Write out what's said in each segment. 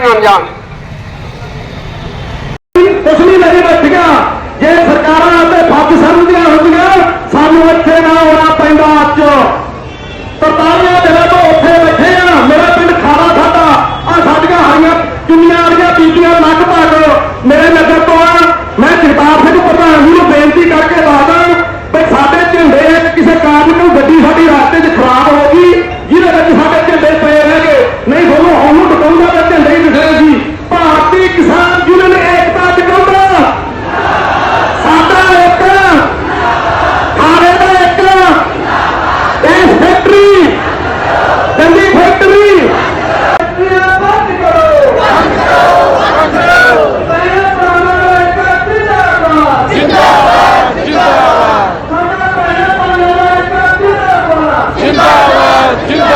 ਨਹੀਂ ਅਣਜਾਣ ਕੁਛ ਨਹੀਂ ਲੱਗੇ ਬੈਠੀਆਂ ਜੇ ਸਰਕਾਰਾਂ ਤੇ ਫੱਜ ਸਮਝਦੀਆਂ ਹੁੰਦੀਆਂ ਸਾਨੂੰ ਇੱਥੇ ਨਾ ਆਉਣਾ ਪੈਂਦਾ ਅੱਜ। ਤਰਤਾਰੀਆਂ ਦੇ ਲੋਕ ਉੱਥੇ ਬੈਠੇ ਆ। ਮੇਰਾ ਪਿੰਡ ਖਾਣਾ ਸਾਡਾ। ਆ ਸਾਡੀਆਂ ਹਰੀਆਂ ਚੁੰਨੀਆਂ ਵਾਲੀਆਂ ਬੀਬੀਆਂ ਲਗਭਗ ਮੇਰੇ ਨਜ਼ਰ ਤੋਂ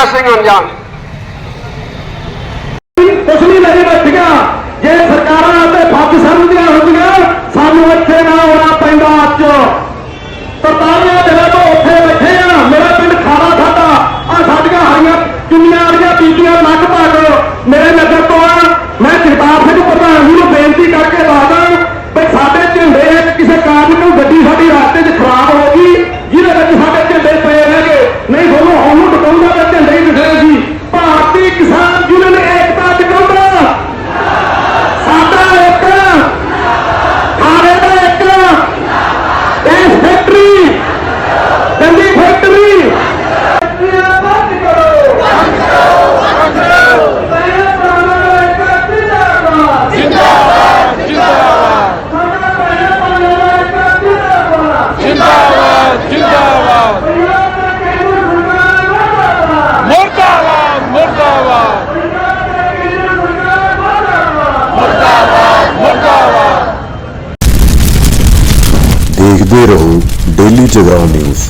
ਜਗਤਾਰ ਸਿੰਘ ਅਨਜਾਨ ਕੁਛ ਨਹੀਂ ਲੈ ਬੈਠੀਆਂ ਜੇ ਸਰਕਾਰਾਂ ਤੇ ਫੱਜ ਸਮਝਦੀਆਂ ਹੁੰਦੀਆਂ, ਸਾਨੂੰ ਇੱਥੇ ਨਾ ਆਉਣਾ ਪੈਂਦਾ ਅੱਜ। ਤਰਤਾਨੀਆਂ ਦੇ ਤੋਂ ਉੱਥੇ ਬੈਠੇ ਆ। ਮੇਰਾ ਪਿੰਡ ਖਾਲਾ ਸਾਡਾ ਆ ਸਾਡੀਆਂ ਹਰੀਆਂ ਚੁੰਨੀਆਂ ਵਾਲੀਆਂ ਬੀਬੀਆਂ ਲਗਭਗ ਮੇਰੇ ਨਗਰ ਤੋਂ ਦੇਖਦੇ ਰਹੋ ਡੇਲੀ ਜਗਾਓ ਨਿਊਜ਼।